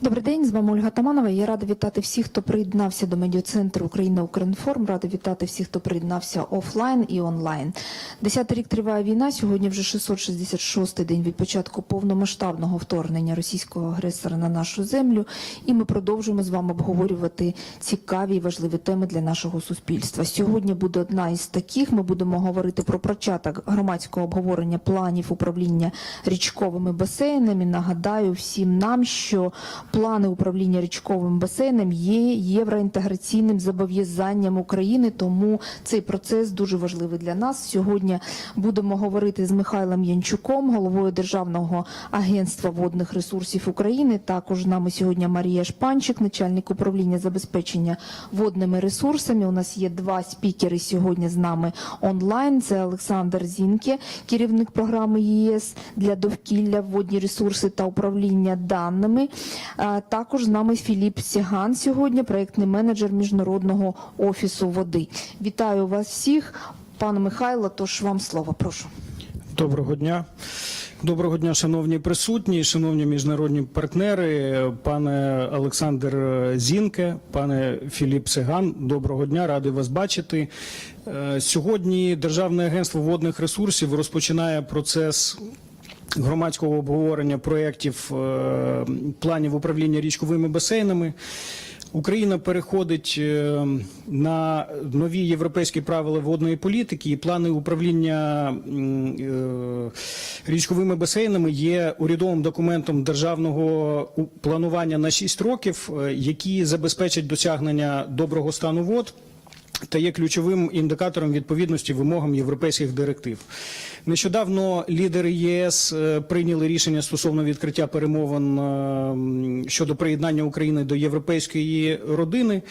Добрий день, з вами Ольга Таманова. Я рада вітати всіх, хто приєднався до медіацентру Україна Укрінформ. Рада вітати всіх, хто приєднався офлайн і онлайн. Десятий рік триває війна. Сьогодні вже 666-й день від початку повномасштабного вторгнення російського агресора на нашу землю. І ми продовжуємо з вами обговорювати цікаві і важливі теми для нашого суспільства. Сьогодні буде одна із таких. Ми будемо говорити про початок громадського обговорення планів управління річковими басейнами. Нагадаю всім нам, що плани управління річковим басейном є євроінтеграційним зобов'язанням України, тому цей процес дуже важливий для нас. Сьогодні будемо говорити з Михайлом Янчуком, головою Державного агентства водних ресурсів України. Також з нами сьогодні Марія Шпанчик, начальник управління забезпечення водними ресурсами. У нас є два спікери сьогодні з нами онлайн. Це Олександр Зінке, керівник програми ЄС для довкілля, водні ресурси та управління даними. Також з нами Філіп Сіган сьогодні, проєктний менеджер міжнародного офісу води. Вітаю вас всіх, пане Михайло. Тож вам слово, прошу. Доброго дня. Доброго дня, шановні присутні, шановні міжнародні партнери, пане Олександр Зінке, пане Філіп Сиган. Доброго дня, радий вас бачити. Е, Сьогодні Державне агентство водних ресурсів розпочинає процес. Громадського обговорення проєктів е, планів управління річковими басейнами Україна переходить е, на нові європейські правила водної політики, і плани управління е, річковими басейнами є урядовим документом державного планування на 6 років, які забезпечать досягнення доброго стану вод та є ключовим індикатором відповідності вимогам європейських директив. Нещодавно лідери ЄС е, прийняли рішення стосовно відкриття перемовин е, щодо приєднання України до європейської родини,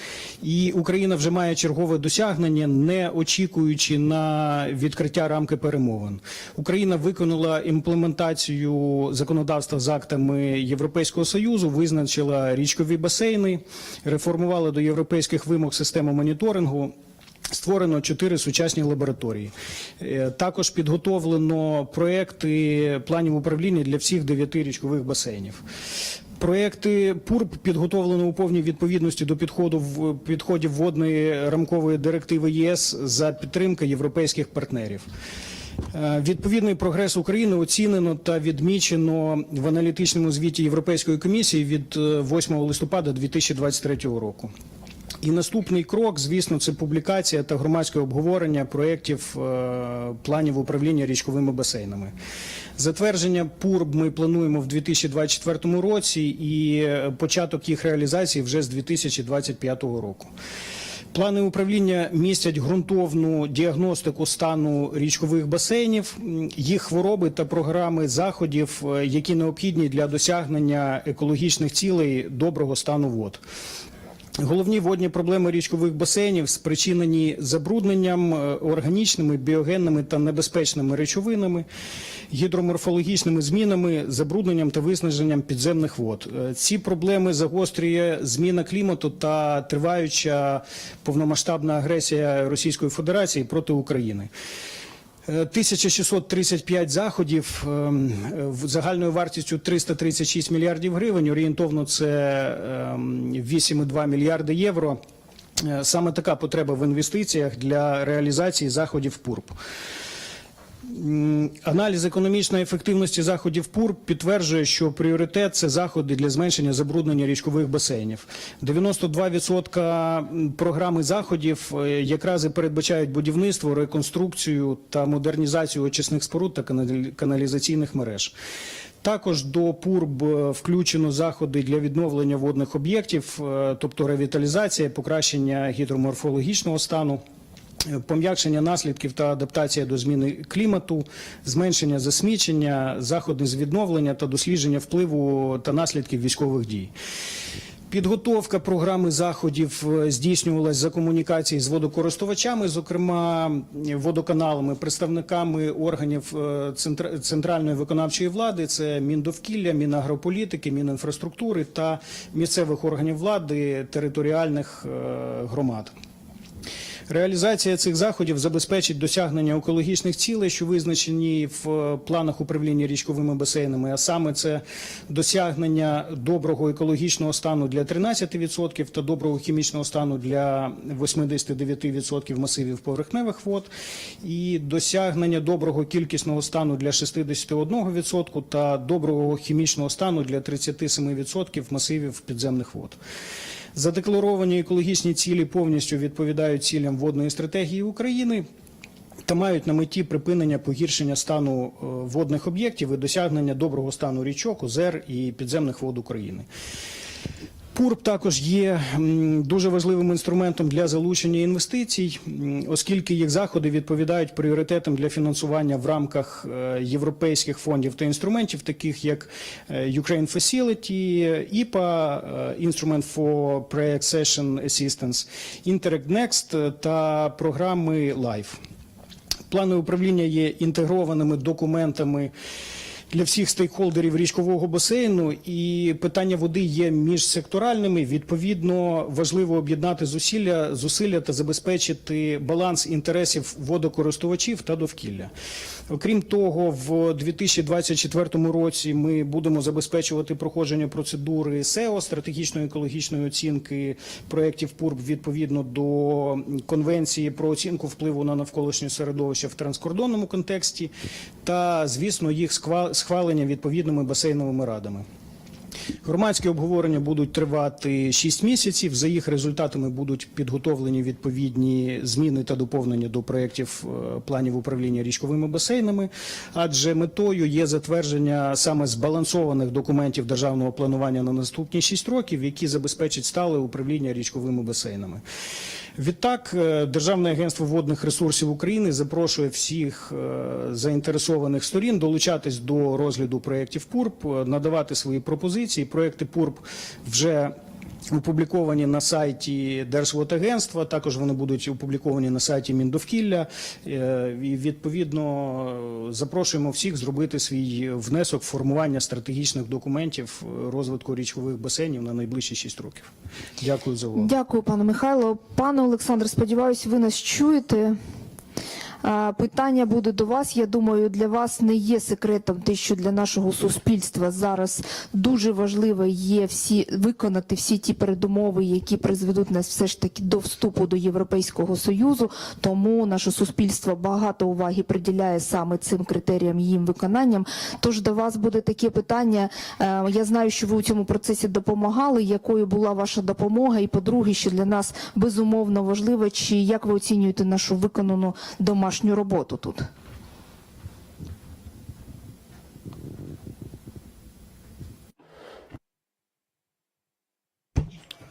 і Україна вже має чергове досягнення, не очікуючи на відкриття рамки перемовин. Україна виконала імплементацію законодавства з актами Європейського союзу, визначила річкові басейни, реформувала до європейських вимог систему моніторингу. Створено чотири сучасні лабораторії. Е, Також підготовлено проекти планів управління для всіх дев'яти річкових басейнів. Проекти ПУРП підготовлено у повній відповідності до підходу в підходів водної рамкової директиви ЄС за підтримки європейських партнерів. Е, Відповідний прогрес України оцінено та відмічено в аналітичному звіті Європейської комісії від е, 8 листопада 2023 року. І наступний крок, звісно, це публікація та громадське обговорення проєктів е, планів управління річковими басейнами. Затвердження ПУРБ ми плануємо в 2024 році і е, початок їх реалізації вже з 2025 року. Плани управління містять ґрунтовну діагностику стану річкових басейнів, їх хвороби та програми заходів, е, які необхідні для досягнення екологічних цілей доброго стану вод. Головні водні проблеми річкових басейнів спричинені забрудненням е, органічними, біогенними та небезпечними речовинами, гідроморфологічними змінами, забрудненням та виснаженням підземних вод. Е, Ці проблеми загострює зміна клімату та триваюча повномасштабна агресія Російської Федерації проти України. Е, 1635 заходів ем, е, загальною вартістю 336 мільярдів гривень. Орієнтовно це ем, 8,2 мільярди євро. Е, Саме така потреба в інвестиціях для реалізації заходів ПУРП. Аналіз економічної ефективності заходів ПУР підтверджує, що пріоритет це заходи для зменшення забруднення річкових басейнів. 92% програми заходів е, якраз і передбачають будівництво, реконструкцію та модернізацію очисних споруд та каналізаційних мереж. Також до ПУРБ включено заходи для відновлення водних об'єктів, е, тобто ревіталізація, покращення гідроморфологічного стану. Пом'якшення наслідків та адаптація до зміни клімату, зменшення засмічення, заходи з відновлення та дослідження впливу та наслідків військових дій. Підготовка програми заходів е, здійснювалась за комунікації з водокористувачами, зокрема водоканалами, представниками органів е, центральної виконавчої влади, це Міндовкілля, Мінагрополітики, Мінінфраструктури та місцевих органів влади територіальних е, громад. Реалізація цих заходів забезпечить досягнення екологічних цілей, що визначені в е, планах управління річковими басейнами, а саме це досягнення доброго екологічного стану для 13% та доброго хімічного стану для 89% масивів поверхневих вод, і досягнення доброго кількісного стану для 61% та доброго хімічного стану для 37% масивів підземних вод. Задекларовані екологічні цілі повністю відповідають цілям водної стратегії України та мають на меті припинення погіршення стану е, водних об'єктів і досягнення доброго стану річок, озер і підземних вод України. ПУРП також є дуже важливим інструментом для залучення інвестицій, оскільки їх заходи відповідають пріоритетам для фінансування в рамках е, європейських фондів та інструментів, таких як е, Ukraine Facility, IPA, е, Instrument for Pre-Accession Assistance, Interact Next та програми LIFE. Плани управління є інтегрованими документами для всіх стейкхолдерів річкового басейну, і питання води є міжсекторальними. Відповідно, важливо об'єднати зусилля, зусилля та забезпечити баланс інтересів водокористувачів та довкілля. Окрім того, в 2024 році ми будемо забезпечувати проходження процедури СЕО стратегічної екологічної оцінки проєктів ПУРБ відповідно до Конвенції про оцінку впливу на навколишнє середовище в транскордонному контексті, та звісно їх сква- схвалення відповідними басейновими радами. Громадські обговорення будуть тривати 6 місяців. За їх результатами будуть підготовлені відповідні зміни та доповнення до проєктів е, планів управління річковими басейнами, адже метою є затвердження саме збалансованих документів державного планування на наступні 6 років, які забезпечать стале управління річковими басейнами. Відтак, е, Державне агентство водних ресурсів України запрошує всіх е, заінтересованих сторін долучатись до розгляду проєктів ПУРП, е, надавати свої пропозиції. Проєкти ПУРП вже опубліковані на сайті Держводагентства, також вони будуть опубліковані на сайті Міндовкілля. Е, І відповідно е, запрошуємо всіх зробити свій внесок в формування стратегічних документів е, розвитку річкових басейнів на найближчі 6 років. Дякую за увагу. Дякую, пане Михайло. Пане Олександр, сподіваюся, ви нас чуєте. Питання буде до вас. Я думаю, для вас не є секретом те, що для нашого суспільства зараз дуже важливо є всі виконати всі ті передумови, які призведуть нас все ж таки до вступу до Європейського союзу. Тому наше суспільство багато уваги приділяє саме цим критеріям їм виконанням. Тож до вас буде таке питання. Е, Я знаю, що ви у цьому процесі допомагали. Якою була ваша допомога? І по-друге, що для нас безумовно важливо, чи як ви оцінюєте нашу виконану домашню роботу тут?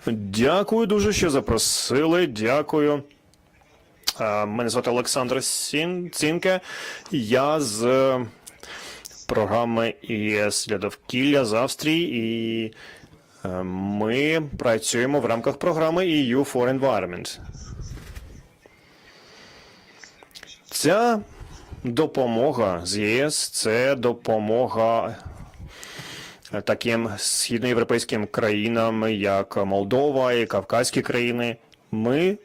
Дякую дуже, що запросили. Дякую. Мене звати Олександр Сін- Цінке. Я з е, програми ЄС для довкілля з Австрії, і е, ми працюємо в рамках програми EU for Environment. Ця допомога з ЄС це допомога таким східноєвропейським країнам, як Молдова і Кавказькі країни. Ми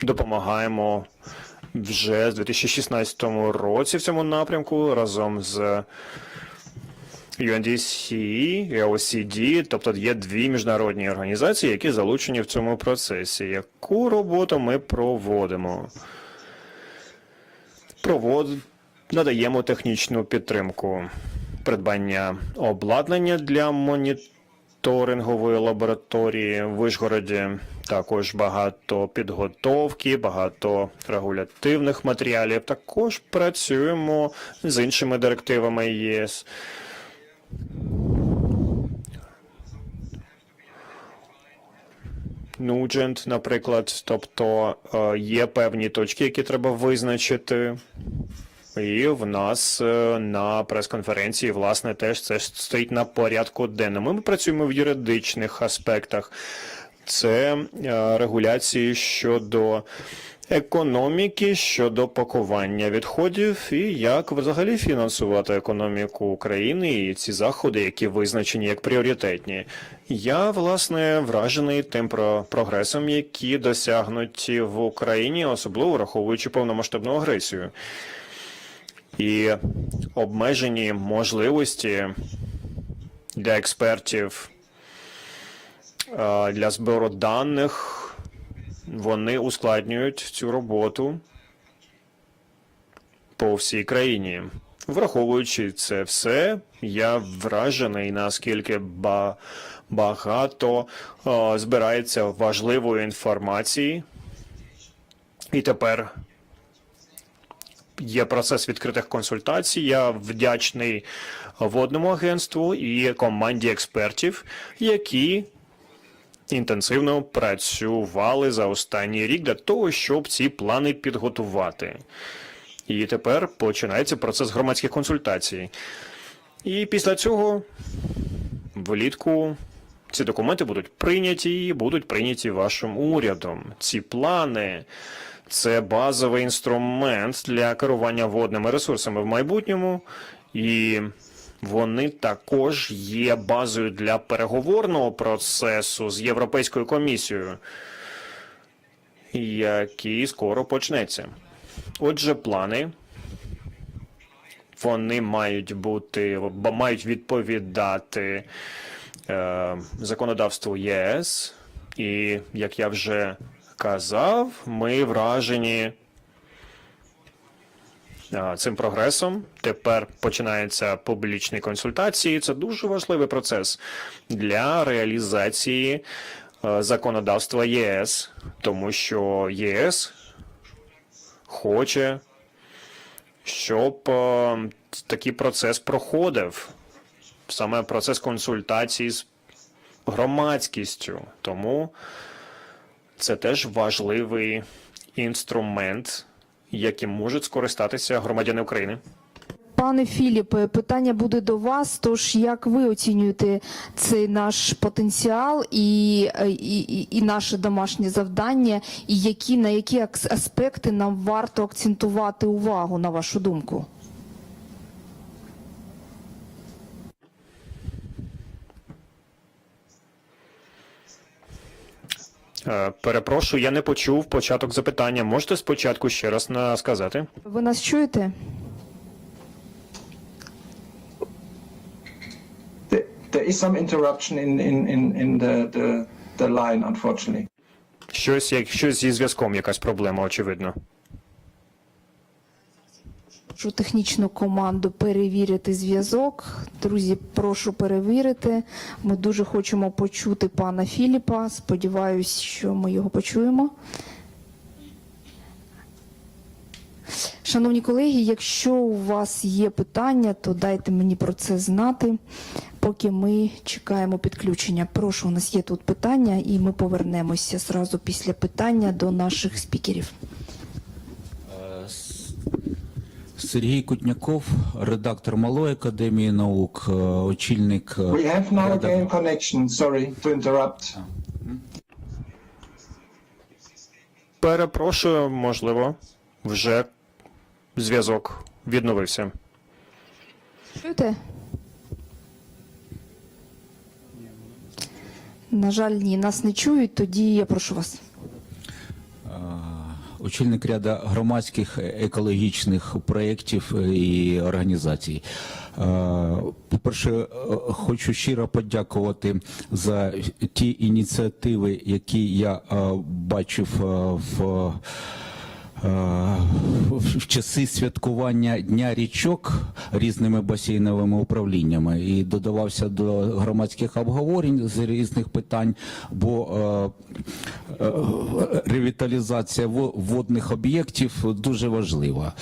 допомагаємо вже з 2016 році в цьому напрямку разом з UNDC і OECD, тобто є дві міжнародні організації, які залучені в цьому процесі. Яку роботу ми проводимо? Провод... Надаємо технічну підтримку придбання обладнання для моніторингової лабораторії в Вишгороді. Також багато підготовки, багато регулятивних матеріалів. Також працюємо з іншими директивами ЄС. Нуджент, наприклад, тобто е, є певні точки, які треба визначити. І в нас е, на прес-конференції, власне, теж це стоїть на порядку денному. Ми працюємо в юридичних аспектах. Це е, регуляції щодо економіки щодо пакування відходів і як взагалі фінансувати економіку України і ці заходи, які визначені як пріоритетні. Я власне вражений тим про прогресом, які досягнуті в Україні, особливо враховуючи повномасштабну агресію. І обмежені можливості для експертів е, для збору даних вони ускладнюють цю роботу по всій країні. Враховуючи це все, я вражений, наскільки ба- багато е, збирається важливої інформації. І тепер є процес відкритих консультацій. Я вдячний водному агентству і команді експертів, які інтенсивно працювали за останній рік для того, щоб ці плани підготувати. І тепер починається процес громадських консультацій. І після цього влітку ці документи будуть прийняті і будуть прийняті вашим урядом. Ці плани це базовий інструмент для керування водними ресурсами в майбутньому, і вони також є базою для переговорного процесу з Європейською комісією, який скоро почнеться. Отже, плани. Вони мають бути, мають відповідати е, законодавству ЄС. І як я вже казав, ми вражені цим прогресом. Тепер починаються публічні консультації. Це дуже важливий процес для реалізації е, законодавства ЄС, тому що ЄС хоче, щоб е, такий процес проходив. Саме процес консультацій з громадськістю. Тому це теж важливий інструмент, яким можуть скористатися громадяни України. Пане Філіпе, питання буде до вас. Тож як ви оцінюєте цей наш потенціал і, і, і, наше домашнє завдання, і які на які аспекти нам варто акцентувати увагу, на вашу думку? Перепрошую, я не почув початок запитання. Можете спочатку ще раз на- сказати? Ви нас чуєте? There there is some interruption in, in, in, in the, the, the line, unfortunately. Щось, як щось зі зв'язком, якась проблема, очевидно. Прошу технічну команду перевірити зв'язок. Друзі, прошу перевірити. Ми дуже хочемо почути пана Філіпа. Сподіваюсь, що ми його почуємо. Шановні колеги, якщо у вас є питання, то дайте мені про це знати, поки ми чекаємо підключення. Прошу, у нас є тут питання, і ми повернемося зразу після питання до наших спікерів. Сергій Кутняков, редактор Малої академії наук, е, очільник. е, We have now again connection. Sorry to interrupt. Перепрошую, можливо, вже зв'язок відновився. Чуєте? На жаль, ні, нас не чують, тоді я прошу вас. Очільник ряда громадських екологічних проєктів е, і організацій. Е, По-перше, е, хочу щиро подякувати за ті ініціативи, які я бачив в. Е, В часи святкування Дня річок різними басейновими управліннями і додавався до громадських обговорень з різних питань, бо е, е, ревіталізація водних об'єктів дуже важлива.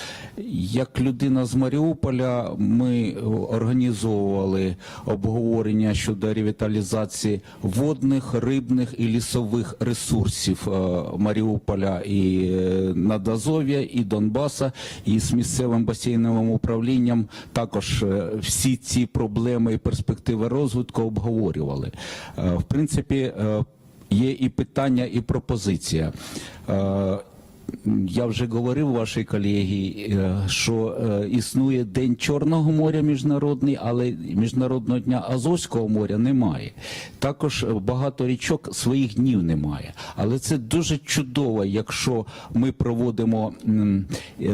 Як людина з Маріуполя, ми організовували обговорення щодо ревіталізації водних, рибних і лісових ресурсів Маріуполя і е, Надазов'я, і Донбаса, і з місцевим басейновим управлінням також е, всі ці проблеми і перспективи розвитку обговорювали. Е, В принципі, е, є і питання, і пропозиція. Я вже говорив вашій колегі, е, що е, існує День Чорного моря міжнародний, але Міжнародного дня Азовського моря немає. Також е, багато річок своїх днів немає. Але це дуже чудово, якщо ми проводимо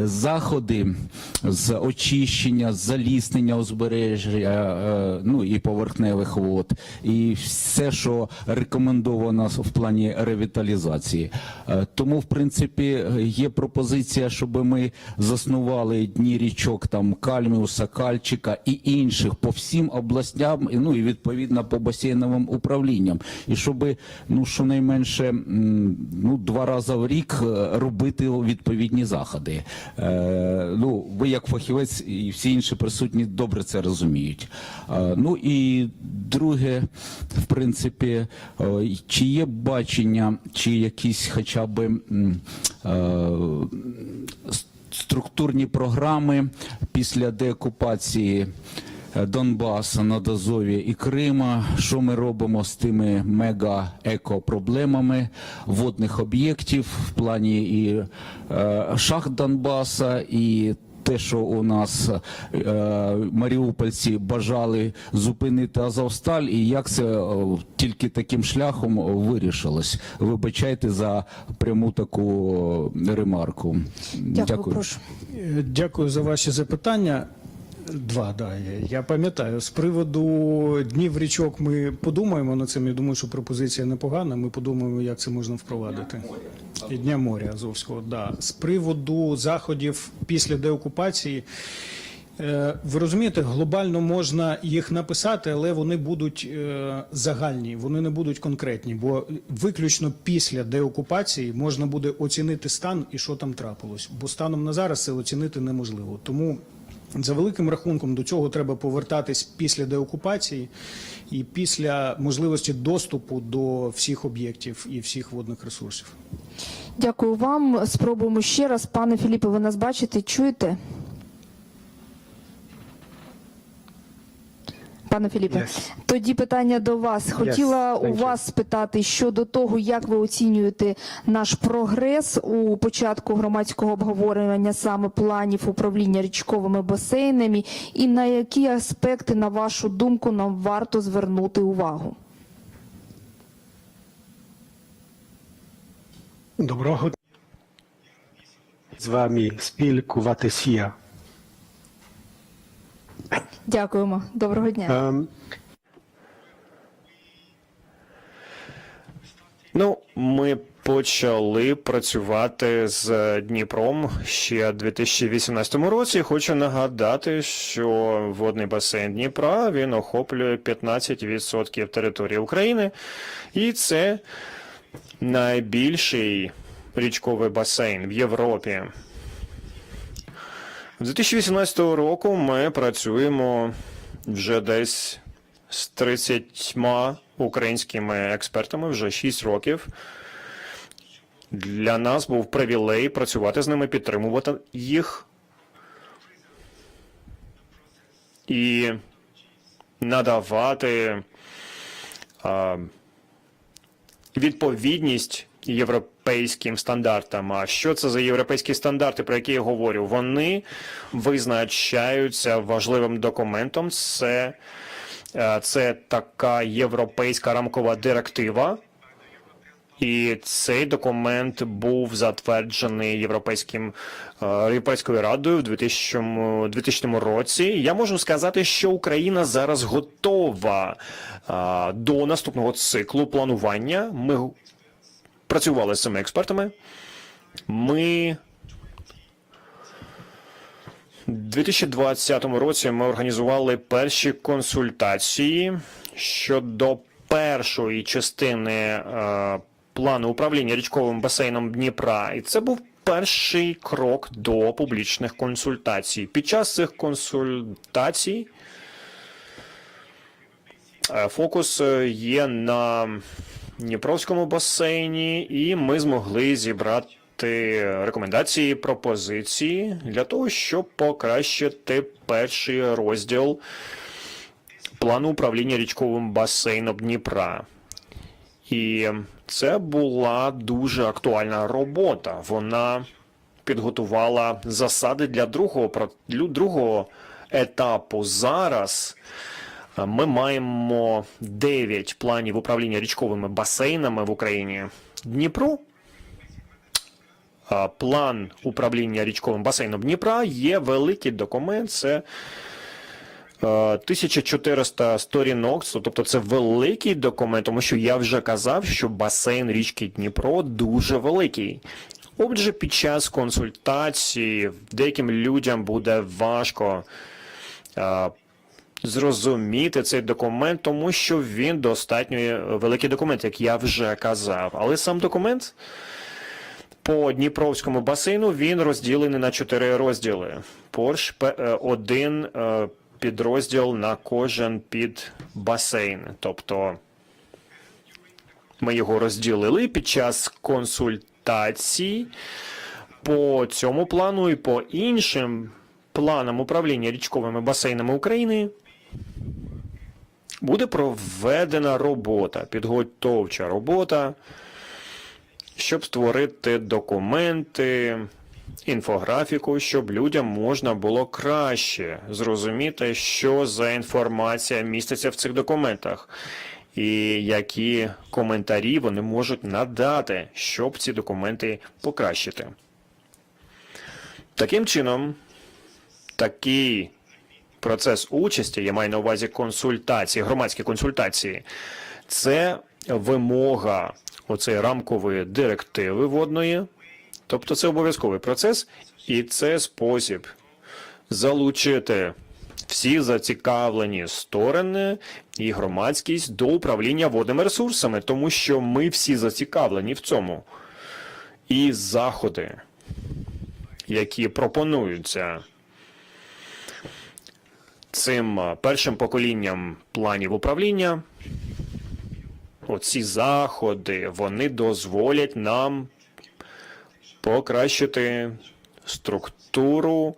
заходи з очищення, заліснення узбережжя, ну і поверхневих вод, і все, що рекомендовано в плані ревіталізації. Тому, в принципі, є пропозиція, щоб ми заснували дні річок там Кальміуса, Кальчика і інших по всім областям, ну і відповідно по басейновим управлінням, і щоб ну щонайменше ну два рази в рік е, робити відповідні заходи. Е, ну ви як фахівець і всі інші присутні добре це розуміють. Е, ну і друге, в принципі, е, чи є бачення, чи якісь хоча б е, структурні програми після деокупації е, Донбаса, Дозові і Крима, що ми робимо з тими мега-еко-проблемами водних об'єктів в плані і е, шахт Донбаса, і те, що у нас е, маріупольці бажали зупинити Азовсталь, і як це е, тільки таким шляхом вирішилось. Вибачайте за пряму таку е, ремарку. Дякую, прошу. Е, Дякую за ваші запитання. Два, да, я, пам'ятаю. З приводу днів річок ми подумаємо над цим. Я думаю, що пропозиція непогана. Ми подумаємо, як це можна впровадити. І Дня моря Азовського, да. З приводу заходів після деокупації. е, Ви розумієте, глобально можна їх написати, але вони будуть е, загальні, вони не будуть конкретні, бо виключно після деокупації можна буде оцінити стан і що там трапилось. Бо станом на зараз це оцінити неможливо. Тому за великим рахунком до цього треба повертатись після деокупації і після можливості доступу до всіх об'єктів і всіх водних ресурсів. Дякую вам. Спробуємо ще раз. Пане Філіпе, ви нас бачите, чуєте? Пане Філіпе, Yes. тоді питання до вас. Хотіла thank у вас спитати щодо того, як ви оцінюєте наш прогрес у початку громадського обговорення саме планів управління річковими басейнами, і на які аспекти, на вашу думку, нам варто звернути увагу? Доброго дня. з вами спілкуватися. Дякуємо. Доброго дня. Ем, Ну, ми почали працювати з Дніпром ще у 2018 році. Хочу нагадати, що водний басейн Дніпра він охоплює 15% території України, і це найбільший річковий басейн в Європі. З 2018 року ми працюємо вже десь з 30 українськими експертами вже 6 років. Для нас був привілей працювати з ними, підтримувати їх і надавати а, відповідність європейським стандартам. А що це за європейські стандарти, про які я говорю? Вони визначаються важливим документом. Це, е, це така європейська рамкова директива. І цей документ був затверджений європейським е, європейською радою в 2000, 2000 році. Я можу сказати, що Україна зараз готова е, до наступного циклу планування. Ми працювали з цими експертами. Ми у 2020 році ми організували перші консультації щодо першої частини е, плану управління річковим басейном Дніпра. І це був перший крок до публічних консультацій. Під час цих консультацій фокус е, є на Дніпровському басейні, і ми змогли зібрати рекомендації, пропозиції для того, щоб покращити перший розділ плану управління річковим басейном Дніпра. І це була дуже актуальна робота. Вона підготувала засади для другого другого етапу. Зараз е, ми маємо 9 планів управління річковими басейнами в Україні. Дніпро план управління річковим басейном Дніпра є великий документ. Це е, 1400 сторінок, тобто це великий документ, тому що я вже казав, що басейн річки Дніпро дуже великий. Отже, під час консультації деяким людям буде важко е, зрозуміти цей документ, тому що він достатньо великий документ, як я вже казав. Але сам документ по Дніпровському басейну він розділений на чотири розділи. Порш е, один е, підрозділ на кожен під басейн. Тобто ми його розділили під час консультацій по цьому плану і по іншим планам управління річковими басейнами України. Буде проведена робота, підготовча робота щоб створити документи, інфографіку, щоб людям можна було краще зрозуміти, що за інформація міститься в цих документах, і які коментарі вони можуть надати, щоб ці документи покращити. Таким чином, такий процес участі, я маю на увазі консультації, громадські консультації, це вимога оцеї рамкової директиви водної, тобто це обов'язковий процес, і це спосіб залучити всі зацікавлені сторони і громадськість до управління водними ресурсами, тому що ми всі зацікавлені в цьому. І заходи, які пропонуються цим першим поколінням планів управління, оці заходи, вони дозволять нам покращити структуру,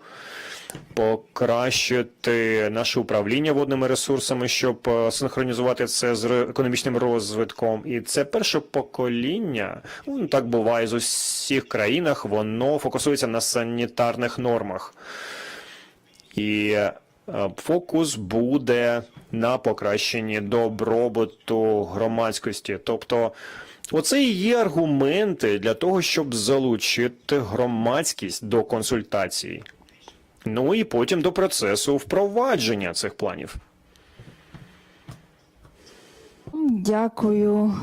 покращити наше управління водними ресурсами, щоб е, синхронізувати це з економічним розвитком. І це перше покоління, ну так буває з усіх країнах, воно фокусується на санітарних нормах. І е, фокус буде на покращенні добробуту громадськості. Тобто, оце і є аргументи для того, щоб залучити громадськість до консультацій. Ну і потім до процесу впровадження цих планів. Дякую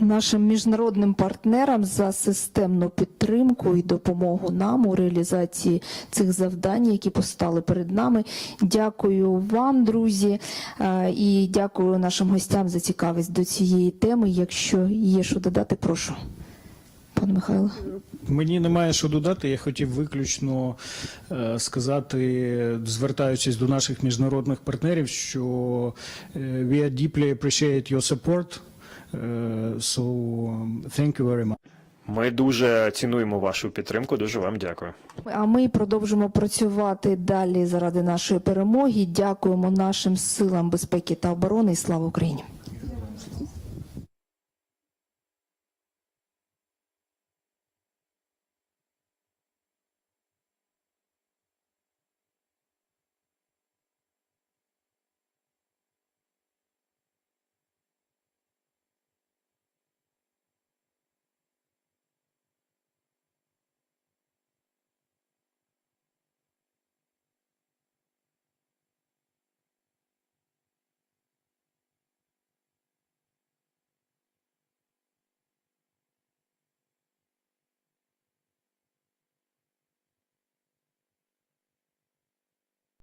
нашим міжнародним партнерам за системну підтримку і допомогу нам у реалізації цих завдань, які постали перед нами. Дякую вам, друзі, е, і дякую нашим гостям за цікавість до цієї теми. Якщо є що додати, прошу. Пане Михайло. Мені немає що додати. Я хотів виключно е, сказати, звертаючись до наших міжнародних партнерів, що е, we deeply appreciate your support. Е, so um, thank you very much. Ми дуже цінуємо вашу підтримку. Дуже вам дякую. А ми продовжимо працювати далі заради нашої перемоги. Дякуємо нашим силам безпеки та оборони. І слава Україні!